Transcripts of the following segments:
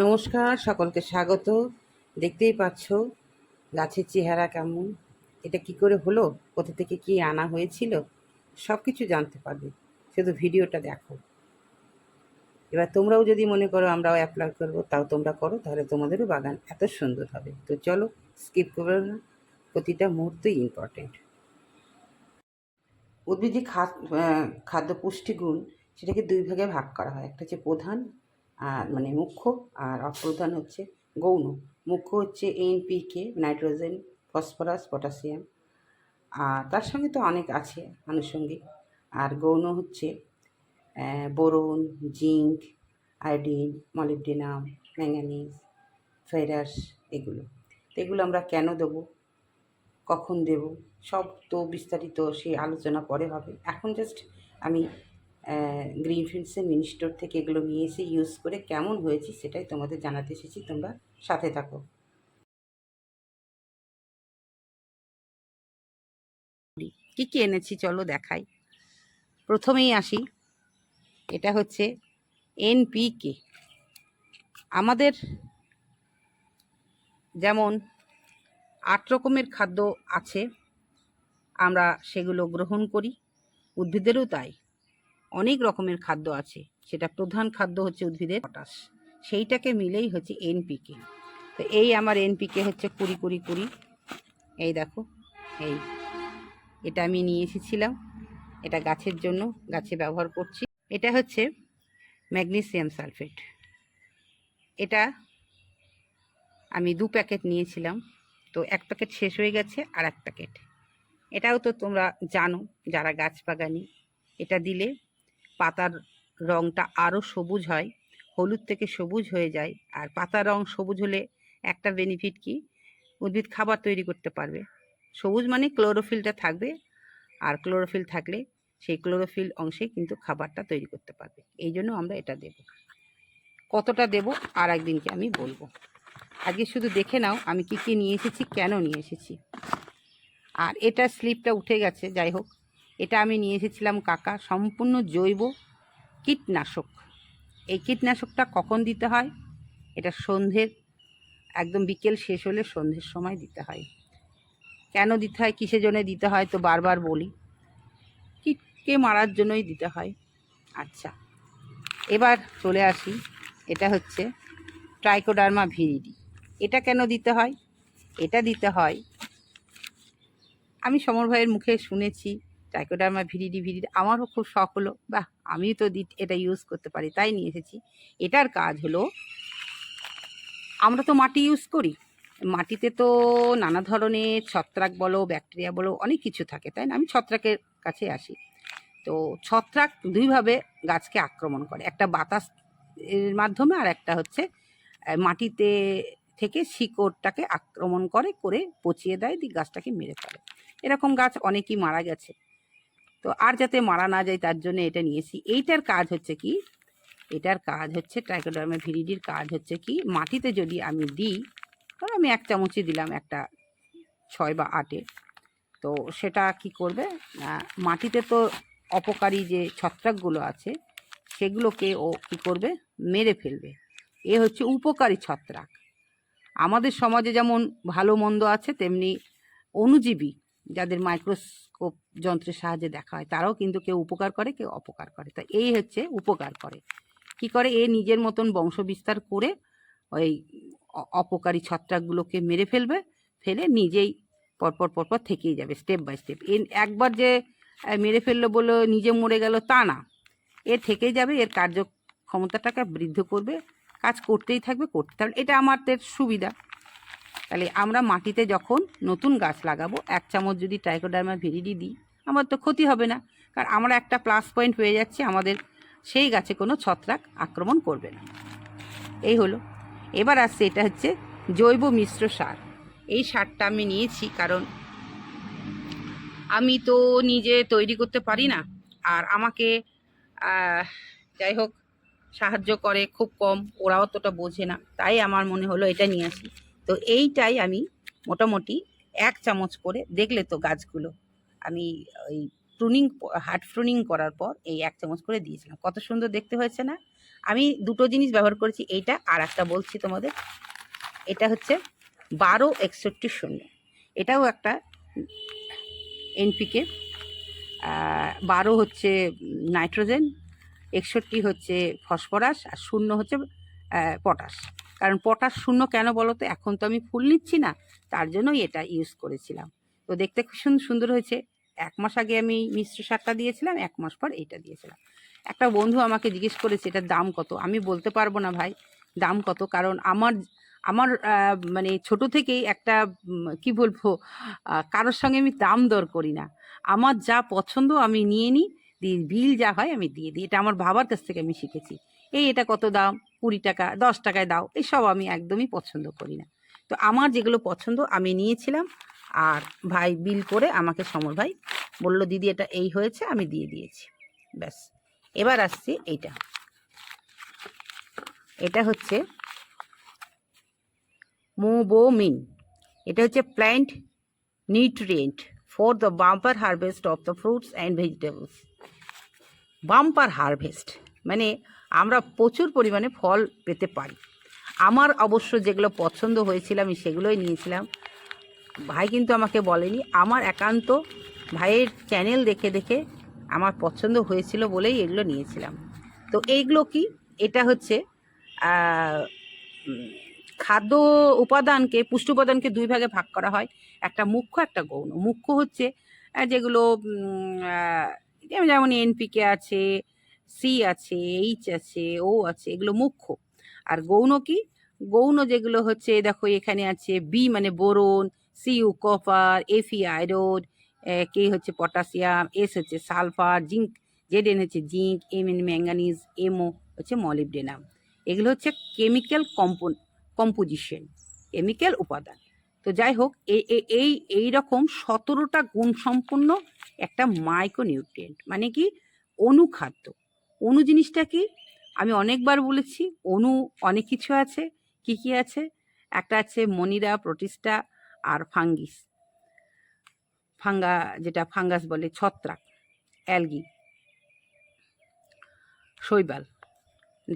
নমস্কার, সকলকে স্বাগত। দেখতেই পাচ্ছ গাছের চেহারা কেমন। এটা কি করে হলো? কোথা থেকে কি আনা হয়েছিল? সব কিছু জানতে পারবে। শুধু ভিডিওটা দেখো। এবার তোমরাও যদি মনে করো আমরাও অ্যাপ্লাই করব, তাও তোমরা করো, তাহলে তোমাদেরও বাগান এত সুন্দর হবে। তো চলো স্কিপ করবে না। প্রতিটা মুহূর্তই ইম্পর্টেন্ট উদ্ভিদ যে খাদ খাদ্য পুষ্টিগুণ সেটাকে দুই ভাগে ভাগ করা হয়। একটা হচ্ছে প্রধান আর মানে মুখ্য আর অপ্রধান হচ্ছে গৌণ। মুখ্য হচ্ছে এনপিকে নাইট্রোজেন, ফসফরাস, পটাশিয়াম। আর তার সঙ্গে তো অনেক আছে আনুষঙ্গিক। আর গৌণ হচ্ছে boron, zinc, iodine, molybdenum manganese ferrous এগুলো। তো এগুলো আমরা কেন দেবো? কখন দেব? সব তো বিস্তারিত সেই আলোচনা পরে হবে। এখন জাস্ট আমি গ্রিন ফিল্ডসের মিনিস্টোর থেকে এগুলো নিয়ে এসে ইউজ করে কেমন হয়েছে সেটাই তোমাদের জানাতে এসেছি। তোমরা সাথে থাকো। কী কী এনেছি চলো দেখাই। প্রথমেই আসি। এটা হচ্ছে এনপিকে আমাদের যেমন আট রকমের খাদ্য আছে, আমরা সেগুলো গ্রহণ করি। উদ্ভিদেরও তাই। অনেক রকমের খাদ্য আছে। সেটা প্রধান খাদ্য হচ্ছে উদ্ভিদের পটাশ। সেইটাকে মিলেই হচ্ছে এনপিকে তো এই আমার এনপিকে হচ্ছে কুড়ি কুড়ি কুড়ি। এই দেখো, এই। এটা আমি নিয়ে এসেছিলাম। এটা গাছের জন্য, গাছে ব্যবহার করছি। এটা হচ্ছে ম্যাগনেসিয়াম সালফেট। এটা আমি দু প্যাকেট নিয়েছিলাম। তো এক প্যাকেট শেষ হয়ে গেছে আর এক প্যাকেট। এটাও তো তোমরা জানো, যারা গাছ বাগানি, এটা দিলে পাতার রঙটা আরও সবুজ হয়, হলুদ থেকে সবুজ হয়ে যায়, আর পাতার রং সবুজ হলে একটা বেনিফিট কি? উদ্ভিদ খাবার তৈরি করতে পারবে। সবুজ মানে ক্লোরোফিলটা থাকবে, আর ক্লোরোফিল থাকলে সেই ক্লোরোফিল অংশে কিন্তু খাবারটা তৈরি করতে পারবে। এই জন্য আমরা এটা দেব। কতটা দেব আর একদিনকে আমি বলব। আজকে শুধু দেখে নাও আমি কি কি নিয়ে এসেছি, কেন নিয়ে এসেছি। আর এটা স্লিপটা উঠে গেছে, যাই হোক। এটা আমি নিয়ে এসেছিলাম, কাকা। সম্পূর্ণ জৈব কীটনাশক। এই কীটনাশকটা কখন দিতে হয়? এটা সন্ধ্যের, একদম বিকেল শেষ হলে সন্ধ্যের সময় দিতে হয়। কেন দিতে হয়, কিসের জন্য দিতে হয়, তো বারবার বলি। কীটকে মারার জন্যই দিতে হয়। আচ্ছা এবার চলে আসি। এটা হচ্ছে ট্রাইকোডার্মা ভিরিডি এটা কেন দিতে হয়? এটা দিতে হয়, আমি সমর ভাইয়ের মুখে শুনেছি। ট্রাইকোডার্মা ভিরিডি ভিরিডি আমারও খুব শখ হলো, বাহ! আমিও তো এটা ইউজ করতে পারি, তাই নিয়ে এসেছি। এটার কাজ হলো, আমরা তো মাটি ইউজ করি। মাটিতে তো নানা ধরনের ছত্রাক বলো ব্যাকটেরিয়া বলো, অনেক কিছু থাকে, তাই না? আমি ছত্রাকের কাছে আসি। তো ছত্রাক দুইভাবে গাছকে আক্রমণ করে, একটা বাতাস এর মাধ্যমে আর একটা হচ্ছে মাটিতে থেকে শিকড়টাকে আক্রমণ করে করে পচিয়ে দেয়, দিয়ে গাছটাকে মেরে ফেলে। এরকম গাছ অনেকই মারা গেছে। তো আর যাতে মারা না যায় তার জন্য এটা নিয়েছি। এইটার কাজ হচ্ছে কি? এটার কাজ হচ্ছে ট্রাইকোডার্মা ভিরিডির কাজ হচ্ছে কি? মাটিতে যদি আমি দিই, ধরো আমি এক চামচই দিলাম একটা ছয় বা আটে, তো সেটা কি করবে? মাটিতে তো অপকারী যে ছত্রাকগুলো আছে, সেগুলোকে ও কি করবে? মেরে ফেলবে। এ হচ্ছে উপকারী ছত্রাক। আমাদের সমাজে যেমন ভালো মন্দ আছে, তেমনি অণুজীবী যাদের মাইক্রোস্কোপ যন্ত্রের সাহায্যে দেখা হয়, তারাও কিন্তু কেউ উপকার করে, কেউ অপকার করে। তা এই হচ্ছে উপকার করে। কি করে? এ নিজের মতন বংশ বিস্তার করে ওই অপকারী ছত্রাকগুলোকে মেরে ফেলবে, ফেলে নিজেই পরপর পরপর থেকেই যাবে স্টেপ বাই স্টেপ এ, একবার যে মেরে ফেলল বলে নিজে মরে গেল, তা না। এ থেকেই যাবে, এর কার্যক্ষমতাটাকে বৃদ্ধি করবে, কাজ করতেই থাকবে, করতে থাকবে। এটা আমাদের সুবিধা। তাহলে আমরা মাটিতে যখন নতুন গাছ লাগাবো, এক চামচ যদি ট্রাইকোডার্মা ভিরিডি দিই, আমার তো ক্ষতি হবে না। কারণ আমরা একটা প্লাস পয়েন্ট পেয়ে যাচ্ছি, আমাদের সেই গাছে কোনো ছত্রাক আক্রমণ করবে না। এই হলো। এবার আসছে, এটা হচ্ছে জৈব মিশ্র সার। এই সারটা আমি নিয়েছি কারণ আমি তো নিজে তৈরি করতে পারি না, আর আমাকে যাই হোক, সাহায্য করে খুব কম, ওরা অতটা বোঝে না। তাই আমার মনে হলো এটা নিয়ে আসি। তো এইটাই আমি মোটামুটি এক চামচ করে দেখলে তো গাছগুলো। আমি ওই প্রুনিং হার্ড প্রুনিং করার পর এই এক চামচ করে দিয়েছিলাম। কত সুন্দর দেখতে হয়েছে না? আমি দুটো জিনিস ব্যবহার করেছি, এইটা আর একটা বলছি তোমাদের। এটা হচ্ছে বারো একষট্টি শূন্য। এটাও একটা এনপিকে। বারো হচ্ছে নাইট্রোজেন, একষট্টি হচ্ছে ফসফরাস আর শূন্য হচ্ছে পটাশ। কারণ পটাশ শূন্য কেন বলো তো? এখন তো আমি ফুল নিচ্ছি না। তার জন্যই এটা ইউজ করেছিলাম। তো দেখতে খুব সুন্দর হয়েছে। এক মাস আগে আমি মিশ্র সারটা দিয়েছিলাম, এক মাস পর এইটা দিয়েছিলাম। একটা বন্ধু আমাকে জিজ্ঞেস করেছে, এটার দাম কত? আমি বলতে পারব না ভাই, দাম কত? কারণ আমার আমার মানে ছোট থেকেই একটা কি বলব কারোর সঙ্গে আমি দাম দর করি না। আমার যা পছন্দ আমি নিয়ে নিই। দিয়ে বিল যা হয় আমি দিয়ে দিই। এটা আমার বাবার কাছ থেকে আমি শিখেছি। এই এটা কত দাম? কুড়ি টাকা, দশ টাকায় দাও। এসব আমি একদমই পছন্দ করি না। তো আমার যেগুলো পছন্দ আমি নিয়েছিলাম আর ভাই বিল করে আমাকে সমর ভাই বলল, দিদি, এটা এই হয়েছে, আমি দিয়ে দিয়েছি। ব্যাস। এবার আসছি এইটা। এটা হচ্ছে মোবোমিন। এটা হচ্ছে plant nutrient for the bumper harvest of the fruits and vegetables bumper harvest. মানে আমরা প্রচুর পরিমাণে ফল পেতে পারি। আমার অবশ্য যেগুলো পছন্দ হয়েছিল আমি সেগুলোই নিয়েছিলাম। ভাই কিন্তু আমাকে বলেনি। আমার একান্ত ভাইয়ের চ্যানেল দেখে দেখে আমার পছন্দ হয়েছিল বলেই এগুলো নিয়েছিলাম। তো এইগুলো কি? এটা হচ্ছে খাদ্য উপাদানকে, পুষ্টি উপাদানকে দুই ভাগে ভাগ করা হয়। একটা মুখ্য, একটা গৌণ। মুখ্য হচ্ছে যেগুলো যেমন- এনপিকে আছে সি আছে এইচ আছে ও আছে, এগুলো মুখ্য। আর গৌণ কি? গৌণ যেগুলো হচ্ছে, দেখো এখানে আছে বি মানে boron C U copper F E iron K হচ্ছে পটাশিয়াম এস হচ্ছে সালফার জিঙ্ক জেড এন হচ্ছে zinc M N manganese M O হচ্ছে মলিবডেনাম এগুলো হচ্ছে কেমিক্যাল কম্পোন কম্পোজিশন কেমিক্যাল উপাদান। তো যাই হোক এই এই রকম সতেরোটা গুণসম্পন্ন একটা মাইক্রোনিউট্রিয়েন্ট মানে কি? অনুখাদ্য। অণু জিনিসটা কি? আমি অনেকবার বলেছি অণু অনেক কিছু আছে। কি কি আছে? একটা আছে মনিরা, প্রোটিস্টা আর ফাঙ্গিস। ফাঙ্গা, যেটা ফাঙ্গাস বলে, ছত্রাক, অ্যালগি। শৈবাল।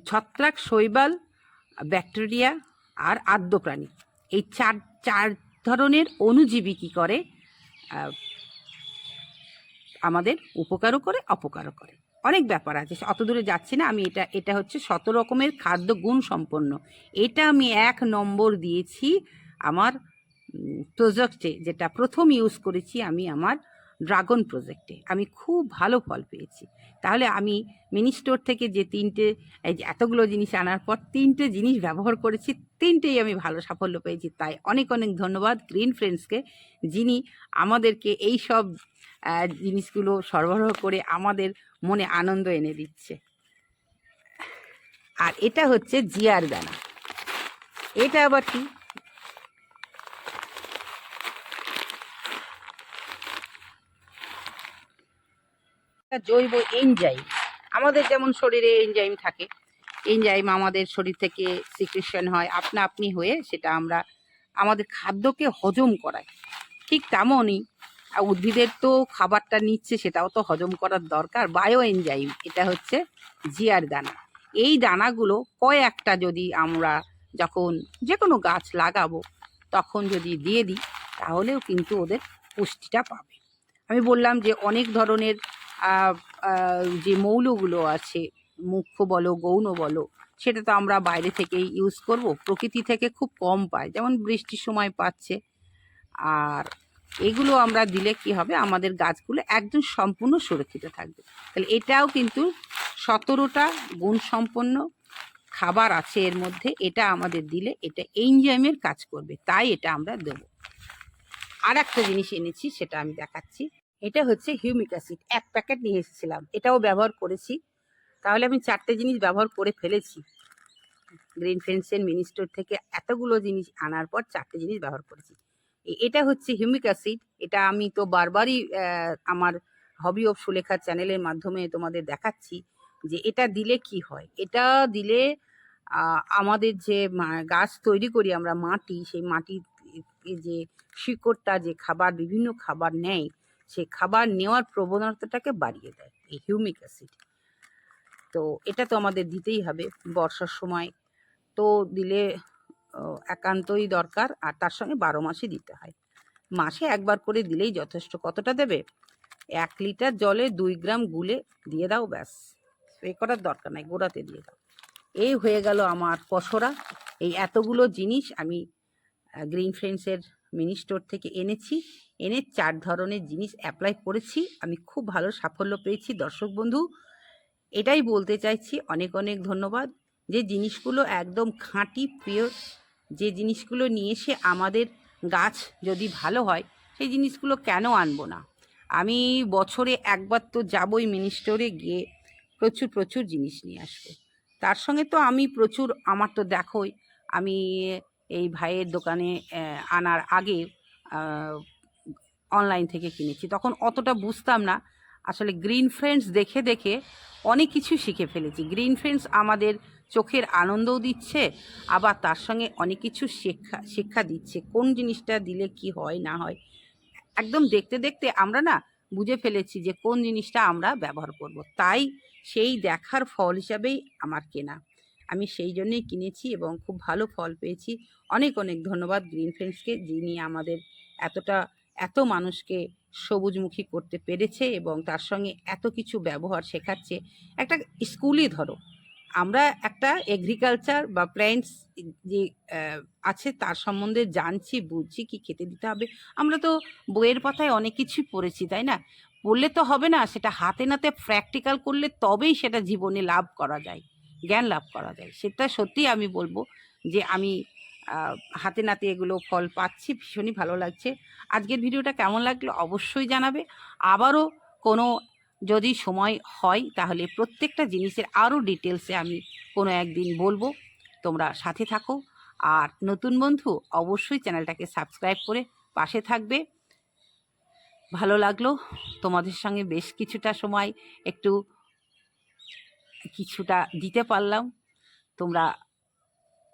ছত্রাক, শৈবাল, ব্যাকটেরিয়া আর আদ্য প্রাণী এই চার চার ধরনের অনুজীবী কী করে? আমাদের উপকারও করে, অপকারও করে। অনেক ব্যাপার আছে, অত দূরে যাচ্ছি না, আমি এটা এটা হচ্ছে শত রকমের খাদ্য গুণ সম্পন্ন। এটা আমি এক নম্বর দিয়েছি আমার প্রজেক্টে যেটা প্রথম ইউজ করেছি আমি আমার ড্রাগন প্রজেক্টে। আমি খুব ভালো ফল পেয়েছি। তাহলে আমি মিনি স্টোর থেকে যে তিনটে এতগুলো জিনিস আনার পর তিনটে জিনিস ব্যবহার করেছি, তিনটেই আমি ভালো সাফল্য পেয়েছি। তাই অনেক অনেক ধন্যবাদ গ্রিন ফ্রেন্ডসকে, যিনি আমাদেরকে এই সব জিনিসগুলো সরবরাহ করে আমাদের মনে আনন্দ এনে দিচ্ছে। আর এটা হচ্ছে জিয়ার দানা। এটা আবার কি? একটা জৈব এনজাইম আমাদের যেমন শরীরে এনজাইম থাকে এনজাইম আমাদের শরীর থেকে সিক্রেশন হয়, আপনা আপনি হয়ে সেটা আমরা আমাদের খাদ্যকে হজম করায় ঠিক তেমনই উদ্ভিদের তো খাবারটা নিচ্ছে সেটাও তো হজম করার দরকার। বায়ো এনজাইম এটা হচ্ছে জিয়ার দানা। এই দানাগুলো কয়েকটা যদি আমরা যখন যে কোনো গাছ লাগাবো, তখন যদি দিয়ে দিই, তাহলেও কিন্তু ওদের পুষ্টিটা পাবে। আমি বললাম যে অনেক ধরনের যে মৌলগুলো আছে, মুখ্য বলো, গৌণ বলো, সেটা তো আমরা বাইরে থেকেই ইউজ করব। প্রকৃতি থেকে খুব কম পাই, যেমন বৃষ্টির সময় পাচ্ছে। আর এগুলো আমরা দিলে কি হবে? আমাদের গাছগুলো একদম সম্পূর্ণ সুরক্ষিত থাকবে। তাহলে এটাও কিন্তু সতেরোটা গুণসম্পন্ন খাবার আছে এর মধ্যে, এটা আমাদের দিলে এটা এনজাইমের কাজ করবে, তাই এটা আমরা দেব। আর একটা জিনিস এনেছি, সেটা আমি দেখাচ্ছি। এটা হচ্ছে হিউমিক অ্যাসিড। এক প্যাকেট নিয়ে এসেছিলাম। এটাও ব্যবহার করেছি। তাহলে আমি চারটে জিনিস ব্যবহার করে ফেলেছি। গ্রিন ফেন্সেন, মিনিস্টোর থেকে এতগুলো জিনিস আনার পর চারটে জিনিস ব্যবহার করেছি। এটা হচ্ছে হিউমিক অ্যাসিড। এটা আমি তো বারবারই আমার হবি অফ সুলেখা চ্যানেলের মাধ্যমে তোমাদের দেখাচ্ছি যে এটা দিলে কি হয়। এটা দিলে আমাদের যে গাছ তৈরি করি আমরা মাটি, সেই মাটির যে শিকড়টা, যে খাবার, বিভিন্ন খাবার নেয় সেই খাবার নেওয়ার প্রবণতাটাকে বাড়িয়ে দেয়, এই হিউমিক অ্যাসিড তো এটা তো আমাদের দিতেই হবে বর্ষার সময়। তো দিলে একান্তই দরকার আর তার সঙ্গে বারো মাসই দিতে হয়। মাসে একবার করে দিলেই যথেষ্ট। কতটা দেবে? এক লিটার জলে দুই গ্রাম গুলে দিয়ে দাও ব্যাস। স্প্রে করার দরকার নাই, গোড়াতে দিয়ে দাও। এই হয়ে গেল আমার পসরা এই এতগুলো জিনিস আমি গ্রিন ফ্রেন্ডসের মিনি স্টোর থেকে এনেছি। এনে চার ধরনের জিনিস অ্যাপ্লাই করেছি। আমি খুব ভালো সাফল্য পেয়েছি, দর্শক বন্ধু। এটাই বলতে চাইছি, অনেক অনেক ধন্যবাদ। যে জিনিসগুলো একদম খাঁটি পিওর যে জিনিসগুলো নিয়ে এসে আমাদের গাছ যদি ভালো হয়, সেই জিনিসগুলো কেন আনব না? আমি বছরে একবার তো যাবই মিনি স্টোরে গিয়ে প্রচুর প্রচুর জিনিস নিয়ে আসব। তার সঙ্গে তো আমি প্রচুর, আমার তো দেখোই, আমি এই ভাইয়ের দোকানে আনার আগে অনলাইন থেকে কিনেছি। তখন অতটা বুঝতাম না। আসলে গ্রিন ফ্রেন্ডস দেখে দেখে অনেক কিছু শিখে ফেলেছি। গ্রিন ফ্রেন্ডস আমাদের চোখের আনন্দও দিচ্ছে, আবার তার সঙ্গে অনেক কিছু শিক্ষা শিক্ষা দিচ্ছে। কোন জিনিসটা দিলে কি হয়, না হয়? একদম দেখতে দেখতে আমরা না বুঝে ফেলেছি যে কোন জিনিসটা আমরা ব্যবহার করব। তাই সেই দেখার ফল হিসাবেই আমার কেনা। আমি সেই জন্যই কিনেছি এবং খুব ভালো ফল পেয়েছি। অনেক অনেক ধন্যবাদ গ্রিন ফ্রেন্ডসকে যিনি আমাদের এতটা, এত মানুষকে সবুজমুখী করতে পেরেছে এবং তার সঙ্গে এত কিছু ব্যবহার শেখাচ্ছে। একটা স্কুলই ধরো, আমরা একটা এগ্রিকালচার বা প্ল্যান্টস যে আছে তার সম্বন্ধে জানছি, বুঝছি কি খেতে দিতে হবে। আমরা তো বইয়ের পাতায় অনেক কিছুই পড়েছি, তাই না? পড়লে তো হবে না, সেটা হাতে নাতে প্র্যাকটিক্যাল করলে তবেই সেটা জীবনে লাভ করা যায়। জ্ঞান লাভ করা যায়। সেটা সত্যি আমি বলব যে আমি হাতে নাতে এগুলো ফল পাচ্ছি, ভীষণই ভালো লাগছে। আজকের ভিডিওটা কেমন লাগল অবশ্যই জানাবে। আবারও কোনো যদি সময় হয় তাহলে প্রত্যেকটা জিনিসের আরও ডিটেলসে আমি কোনো একদিন বলব। তোমরা সাথে থাকো। আর নতুন বন্ধু অবশ্যই চ্যানেলটাকে সাবস্ক্রাইব করে পাশে থাকবে। ভালো লাগল। তোমাদের সঙ্গে বেশ কিছুটা সময় একটু কিছুটা দিতে পারলাম। তোমরা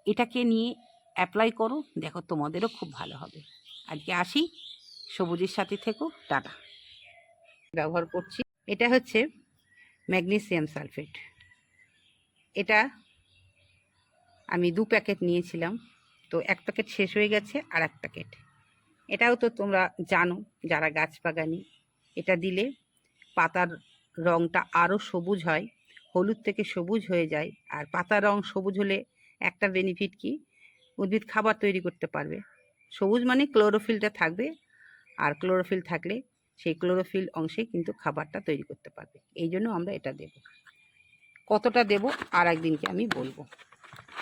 এটাকে নিয়ে অ্যাপ্লাই করো। দেখো তোমাদেরও খুব ভালো হবে। আজকে আসি। সবুজের সাথে থেকো। টাটা। ব্যবহার করছি। এটা হচ্ছে ম্যাগনেসিয়াম সালফেট। এটা আমি দু প্যাকেট নিয়েছিলাম। তো এক প্যাকেট শেষ হয়ে গেছে আর এক প্যাকেট। এটাও তো তোমরা জানো, যারা গাছ বাগানি। এটা দিলে পাতার রঙটা আরও সবুজ হয়। হলুদ থেকে সবুজ হয়ে যায়। আর পাতার রং সবুজ হলে একটা বেনিফিট কি? উদ্ভিদ খাবার তৈরি করতে পারবে। সবুজ মানে ক্লোরোফিলটা থাকবে। আর ক্লোরোফিল থাকলে সেই ক্লোরোফিল অংশে কিন্তু খাবারটা তৈরি করতে পারবে। এই জন্য আমরা এটা দেব। কতটা দেব? আর একদিনকে আমি বলব।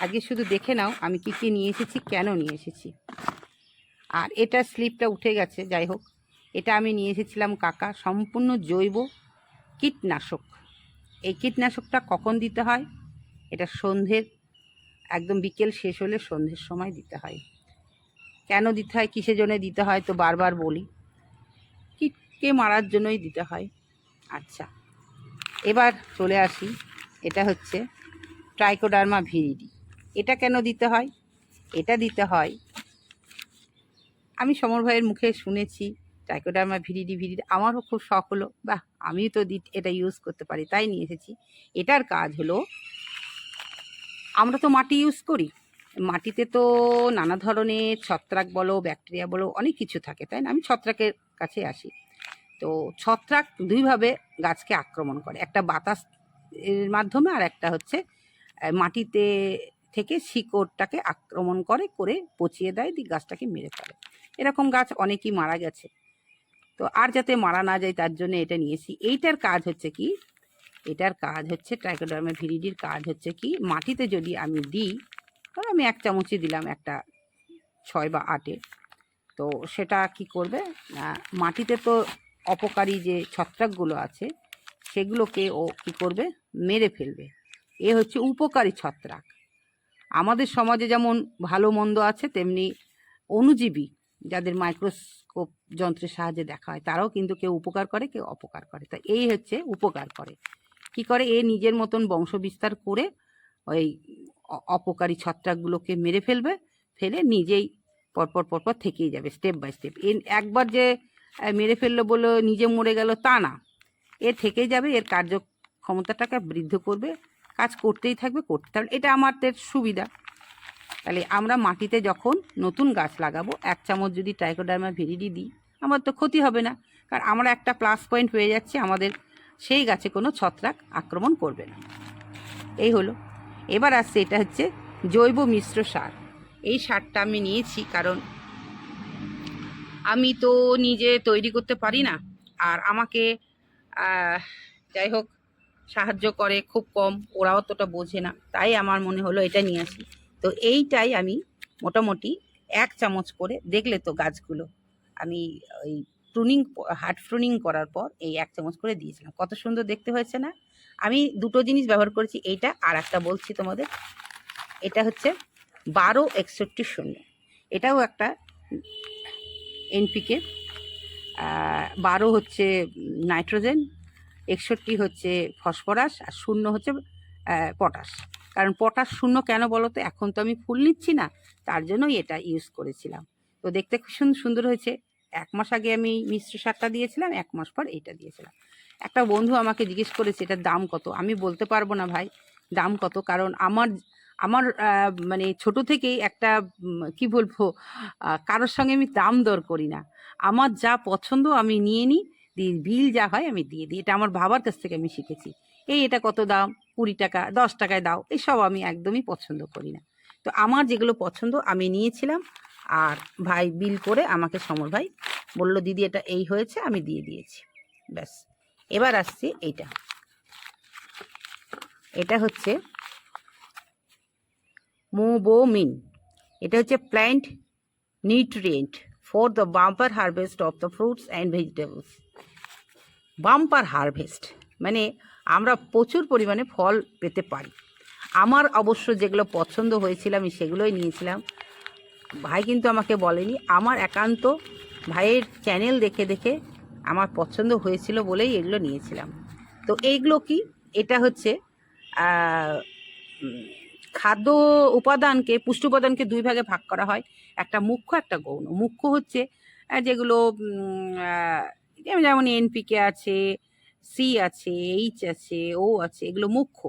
আজকে শুধু দেখে নাও আমি কি কি নিয়ে এসেছি, কেন নিয়ে এসেছি। আর এটা স্লিপটা উঠে গেছে, যাই হোক। এটা আমি নিয়ে এসেছিলাম কাকা, সম্পূর্ণ জৈব কীটনাশক। এই কীটনাশকটা কখন দিতে হয়? এটা সন্ধ্যের একদম বিকেল শেষ হলে সন্ধ্যের সময় দিতে হয়। কেন দিতে হয়? কিসের জন্য দিতে হয়? তো বারবার বলি। কীটকে মারার জন্যই দিতে হয়। আচ্ছা এবার চলে আসি। এটা হচ্ছে ট্রাইকোডার্মা ভিরিডি এটা কেন দিতে হয়? এটা দিতে হয়। আমি সমর ভাইয়ের মুখে শুনেছি ট্রাইকোডার্মা ভিরিডি ভিরিডি আমারও খুব শখ হলো। বাহ, আমিও তো এটা ইউজ করতে পারি, তাই নিয়ে এসেছি। এটার কাজ হলো, আমরা তো মাটি ইউজ করি। মাটিতে তো নানা ধরনের ছত্রাক বলো ব্যাকটেরিয়া বলো, অনেক কিছু থাকে, তাই না? আমি ছত্রাকের কাছে আসি। তো ছত্রাক দুইভাবে গাছকে আক্রমণ করে। একটা বাতাস এর মাধ্যমে আর একটা হচ্ছে মাটিতে থেকে শিকড়টাকে আক্রমণ করে করে পচিয়ে দেয়, দিয়ে গাছটাকে মেরে ফেলে। এরকম গাছ অনেকই মারা গেছে। তো আর যাতে মারা না যায় তার জন্য এটা নিয়েছি। এইটার কাজ হচ্ছে কি? এটার কাজ হচ্ছে ট্রাইকোডার্মা ভিরিডির কাজ হচ্ছে কি? মাটিতে যদি আমি দিই, ধরো আমি এক চামচই দিলাম একটা ছয় বা আটে, তো সেটা কি করবে? মাটিতে তো অপকারী যে ছত্রাকগুলো আছে, সেগুলোকে ও কি করবে? মেরে ফেলবে। এ হচ্ছে উপকারী ছত্রাক। আমাদের সমাজে যেমন ভালো মন্দ আছে, তেমনি অণুজীবী যাদের মাইক্রোস্কোপ যন্ত্রের সাহায্যে দেখা হয়, তারাও কিন্তু কেউ উপকার করে, কেউ অপকার করে। তা এই হচ্ছে উপকার করে। কি করে? এ নিজের মতন বংশ বিস্তার করে ওই অপকারী ছত্রাকগুলোকে মেরে ফেলবে, ফেলে নিজেই পরপর পরপর থেকেই যাবে স্টেপ বাই স্টেপ এ একবার যে মেরে ফেলল বলে নিজে মরে গেল তা না। এ থেকেই যাবে, এর কার্যক্ষমতাটাকে বৃদ্ধি করবে, কাজ করতেই থাকবে, করতে থাকবে। এটা আমাদের সুবিধা। তাহলে আমরা মাটিতে যখন নতুন গাছ লাগাবো, এক চামচ যদি ট্রাইকোডার্মা ভিরিডি দিই, আমার তো ক্ষতি হবে না। কারণ আমরা একটা প্লাস পয়েন্ট হয়ে যাচ্ছে, আমাদের সেই গাছে কোনো ছত্রাক আক্রমণ করবে না। এই হলো। এবার আসছে, এটা হচ্ছে জৈব মিশ্র সার। এই সারটা আমি নিয়েছি কারণ আমি তো নিজে তৈরি করতে পারি না, আর আমাকে যাই হোক, সাহায্য করে খুব কম ওরা অতটা বোঝে না। তাই আমার মনে হলো এটা নিয়ে আসি। তো এইটাই আমি মোটামুটি এক চামচ করে দেখলে তো গাছগুলো। আমি ওই প্রুনিং হার্ট প্রুনিং করার পর এই এক চামচ করে দিয়েছিলাম। কত সুন্দর দেখতে হয়েছে না? আমি দুটো জিনিস ব্যবহার করেছি, এইটা আর একটা বলছি তোমাদের। এটা হচ্ছে বারো একষট্টি শূন্য। এটাও একটা এনপিকে। বারো হচ্ছে নাইট্রোজেন, একষট্টি হচ্ছে ফসফরাস, আর শূন্য হচ্ছে পটাশ। কারণ পটাশ শূন্য কেন বলো তো? এখন তো আমি ফুল নিচ্ছি না। তার জন্যই এটা ইউজ করেছিলাম। তো দেখতে খুব সুন্দর হয়েছে। এক মাস আগে আমি মিশ্র সারটা দিয়েছিলাম, এক মাস পর এইটা দিয়েছিলাম। একটা বন্ধু আমাকে জিজ্ঞেস করেছে, এটার দাম কত? আমি বলতে পারব না ভাই, দাম কত? কারণ আমার আমার মানে ছোট থেকেই একটা কি বলব কারোর সঙ্গে আমি দাম দর করি না। আমার যা পছন্দ আমি নিয়ে নিই বিল যা হয় আমি দিয়ে দিই। এটা আমার বাবার কাছ থেকে আমি শিখেছি। এই এটা কত দাম? কুড়ি টাকা, দশ টাকায় দাও। এসব আমি একদমই পছন্দ করি না। তো আমার যেগুলো পছন্দ, আমি নিয়েছিলাম। আর ভাই বিল করে আমাকে সমর ভাই বলল, দিদি, এটা এই হয়েছে, আমি দিয়ে দিয়েছি। ব্যাস। এবার আসছি এইটা। এটা হচ্ছে মোবোমিন। এটা হচ্ছে plant nutrient for the bumper harvest of the fruits and vegetables. Bumper harvest মানে আমরা প্রচুর পরিমাণে ফল পেতে পারি। আমার অবশ্য যেগুলো পছন্দ হয়েছিল, আমি সেগুলোই নিয়েছিলাম। ভাই কিন্তু আমাকে বলেনি। আমার একান্ত ভাইয়ের চ্যানেল দেখে দেখে আমার পছন্দ হয়েছিল বলেই এগুলো নিয়েছিলাম। তো এইগুলো কি? এটা হচ্ছে খাদ্য উপাদানকে, পুষ্টি উপাদানকে দুই ভাগে ভাগ করা হয়। একটা মুখ্য, একটা গৌণ। মুখ্য হচ্ছে যেগুলো যেমন এনপিকে আছে সি আছে, এইচ আছে, ও আছে, এগুলো মুখ্য।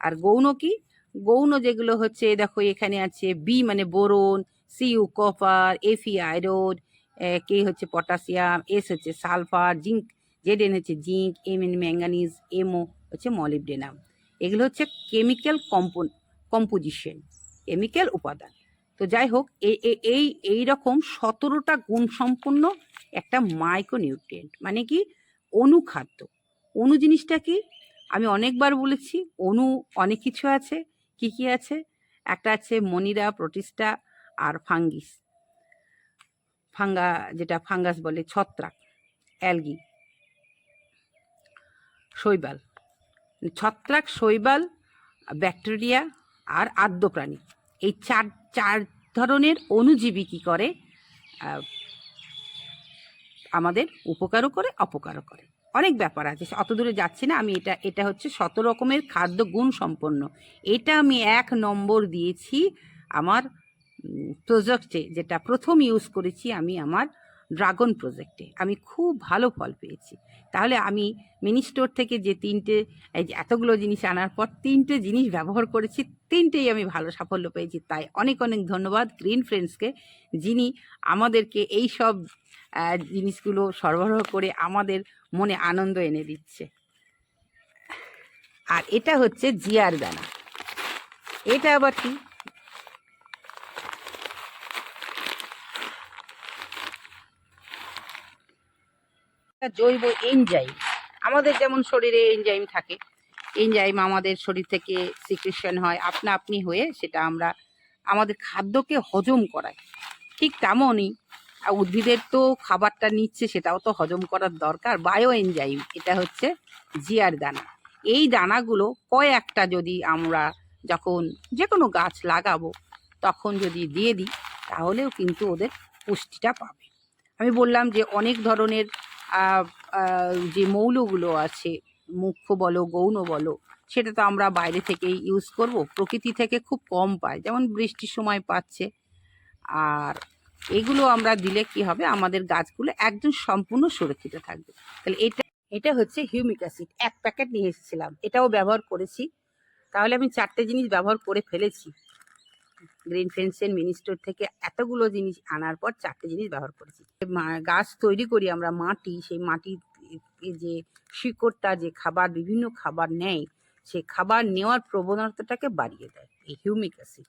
আর গৌণ কি? গৌণ যেগুলো হচ্ছে, দেখো এখানে আছে বি মানে boron C U copper F E iron K হচ্ছে পটাশিয়াম এস হচ্ছে সালফার জিঙ্ক জেড এন হচ্ছে zinc M N manganese M O হচ্ছে মলিবডেনাম এগুলো হচ্ছে কেমিক্যাল কম্পো কম্পোজিশন কেমিক্যাল উপাদান। তো যাই হোক এই এই রকম সতেরোটা গুণ গুণসম্পন্ন একটা মাইক্রোনিউট্রিয়েন্ট মানে কি? অনুখাদ্য। অণু জিনিসটা কি? আমি অনেকবার বলেছি অণু অনেক কিছু আছে, কি কি আছে? একটা আছে মনিরা, প্রোটিস্টা আর ফাঙ্গিস। ফাঙ্গা, যেটা ফাঙ্গাস বলে, ছত্রাক, অ্যালগি, শৈবাল। ছত্রাক, শৈবাল, ব্যাকটেরিয়া আর আদ্য প্রাণী। এই চার চার ধরনের অণুজীবী কী করে? আমাদের উপকারও করে, অপকারও করে। অনেক ব্যাপার আছে। অত দূরে যাচ্ছি না, আমি এটা এটা হচ্ছে শত রকমের খাদ্য গুণ সম্পন্ন। এটা আমি এক নম্বর দিয়েছি আমার প্রজেক্টে যেটা প্রথম ইউজ করেছি আমি আমার ড্রাগন প্রজেক্টে আমি খুব ভালো ফল পেয়েছি। তাহলে আমি মিনি স্টোর থেকে যে তিনটে এতগুলো জিনিস আনার পর তিনটে জিনিস ব্যবহার করেছি, তিনটেই আমি ভালো সাফল্য পেয়েছি। তাই অনেক অনেক ধন্যবাদ গ্রিন ফ্রেন্ডসকে যিনি আমাদেরকে এই সব জিনিসগুলো সরবরাহ করে আমাদের মনে আনন্দ এনে দিচ্ছে। আর এটা হচ্ছে জিয়ার দানা। এটা আবার কি? জৈব এনজাইম আমাদের যেমন শরীরে এনজাইম থাকে এনজাইম আমাদের শরীর থেকে সিক্রেশন হয় আপনা আপনি হয়ে সেটা আমরা, আমাদের খাদ্যকে হজম করায় ঠিক তেমনই আহ, উদ্ভিদের তো খাবারটা নিচ্ছে সেটাও তো হজম করার দরকার। বায়ো এনজাইম এটা হচ্ছে জিয়ার দানা। এই দানাগুলো কয়েকটা যদি আমরা যখন যে কোনো গাছ লাগাবো তখন যদি দিয়ে দিই তাহলেও কিন্তু ওদের পুষ্টিটা পাবে। আমি বললাম যে অনেক ধরনের যে মৌলগুলো আছে মুখ্য বলো গৌণ বলো সেটা তো আমরা বাইরে থেকেই ইউজ করব। প্রকৃতি থেকে খুব কম পাই যেমন বৃষ্টির সময় পাচ্ছে। আর এগুলো আমরা দিলে কি হবে? আমাদের গাছগুলো একদম সম্পূর্ণ সুরক্ষিত থাকবে। তাহলে এটা এটা হচ্ছে হিউমিক অ্যাসিড। এক প্যাকেট নিয়ে এসেছিলাম। এটাও ব্যবহার করেছি। তাহলে আমি চারটে জিনিস ব্যবহার করে ফেলেছি। গ্রিন ফেন্সের মিনি স্টোর থেকে এতগুলো জিনিস আনার পর চারটে জিনিস ব্যবহার করেছি। গাছ তৈরি করি আমরা, মাটি, সেই মাটি যে শিকড়টা, যে খাবার, বিভিন্ন খাবার নেয় সেই খাবার নেওয়ার প্রবণতাটাকে বাড়িয়ে দেয়, এই হিউমিক অ্যাসিড।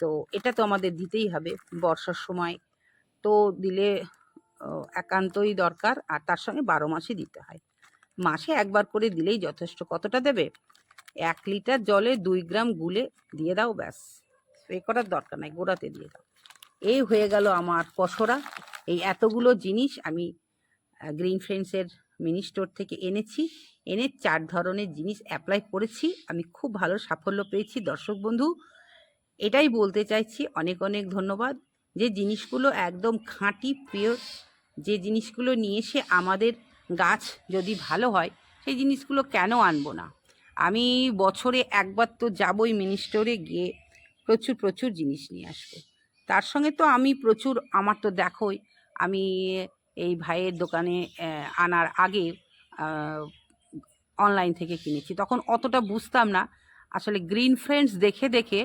তো এটা তো আমাদের দিতেই হবে বর্ষার সময়। তো দিলে একান্তই দরকার আর তার সঙ্গে বারো মাসে দিতে হয়। মাসে একবার করে দিলেই যথেষ্ট। কতটা দেবে? এক লিটার জলে দুই গ্রাম গুলে দিয়ে দাও ব্যাস। স্প্রে করার দরকার নাই, গোড়াতে দিয়ে দাও। এই হয়ে গেল আমার পসরা এই এতগুলো জিনিস আমি গ্রিন ফ্রেন্ডসের মিনি স্টোর থেকে এনেছি। এনে চার ধরনের জিনিস অ্যাপ্লাই করেছি। আমি খুব ভালো সাফল্য পেয়েছি। দর্শক বন্ধু এটাই বলতে চাইছি, অনেক অনেক ধন্যবাদ। যে জিনিসগুলো একদম খাঁটি পিওর যে জিনিসগুলো নিয়ে এসে আমাদের গাছ যদি ভালো হয়, সেই জিনিসগুলো কেন আনব না? আমি বছরে একবার তো যাবই মিনি স্টোরে গিয়ে প্রচুর প্রচুর জিনিস নিয়ে আসব। তার সঙ্গে তো আমি প্রচুর, আমার তো দেখোই, আমি এই ভাইয়ের দোকানে আনার আগে অনলাইন থেকে কিনেছি। তখন অতটা বুঝতাম না আসলে গ্রিন ফ্রেন্ডস দেখে দেখে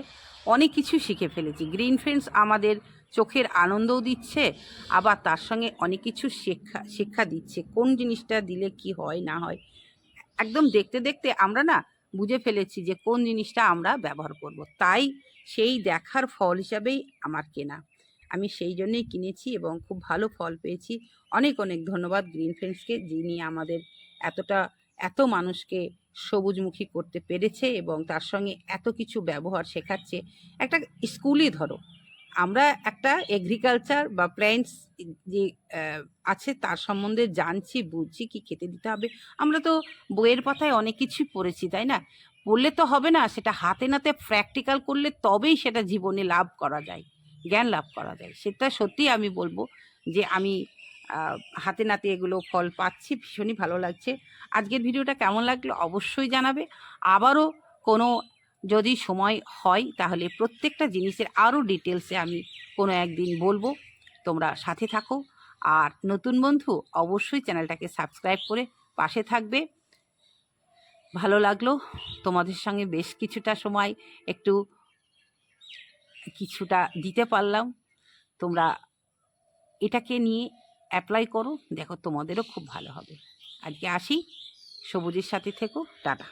অনেক কিছু শিখে ফেলেছি। গ্রিন ফ্রেন্ডস আমাদের চোখের আনন্দও দিচ্ছে, আবার তার সঙ্গে অনেক কিছু শিক্ষা শিক্ষা দিচ্ছে। কোন জিনিসটা দিলে কি হয়, না হয়, একদম দেখতে দেখতে আমরা না বুঝে ফেলেছি যে কোন জিনিসটা আমরা ব্যবহার করব। তাই সেই দেখার ফল হিসাবেই আমার কেনা। আমি সেই জন্যই কিনেছি এবং খুব ভালো ফল পেয়েছি। অনেক অনেক ধন্যবাদ গ্রিন ফ্রেন্ডসকে যিনি আমাদের এতটা, এত মানুষকে সবুজমুখী করতে পেরেছে এবং তার সঙ্গে এত কিছু ব্যবহার শেখাচ্ছে। একটা স্কুলই ধরো, আমরা একটা এগ্রিকালচার বা প্ল্যান্টস যে আছে তার সম্বন্ধে জানছি, বুঝছি কি খেতে দিতে হবে। আমরা তো বইয়ের পাতায় অনেক কিছুই পড়েছি, তাই না? পড়লে তো হবে না, সেটা হাতে নাতে প্র্যাকটিক্যাল করলে তবেই সেটা জীবনে লাভ করা যায়, জ্ঞান লাভ করা যায়। সেটা সত্যি আমি বলব যে, আমি হাতে নাতে এগুলো ফল পাচ্ছি, ভীষণই ভালো লাগছে। আজকের ভিডিওটা কেমন লাগল অবশ্যই জানাবে। আবারও কোনো যদি সময় হয়, তাহলে প্রত্যেকটা জিনিসের আরও ডিটেলসে আমি কোনো একদিন বলব। তোমরা সাথে থাকো। আর নতুন বন্ধু, অবশ্যই চ্যানেলটাকে সাবস্ক্রাইব করে পাশে থাকবে। ভালো লাগল তোমাদের সঙ্গে বেশ কিছুটা সময় একটু কিছুটা দিতে পারলাম। তোমরা এটাকে নিয়ে অ্যাপ্লাই করো দেখো তোমাদেরও খুব ভালো হবে। আজকে আসি সবুজের সাথে থেকো টাটা।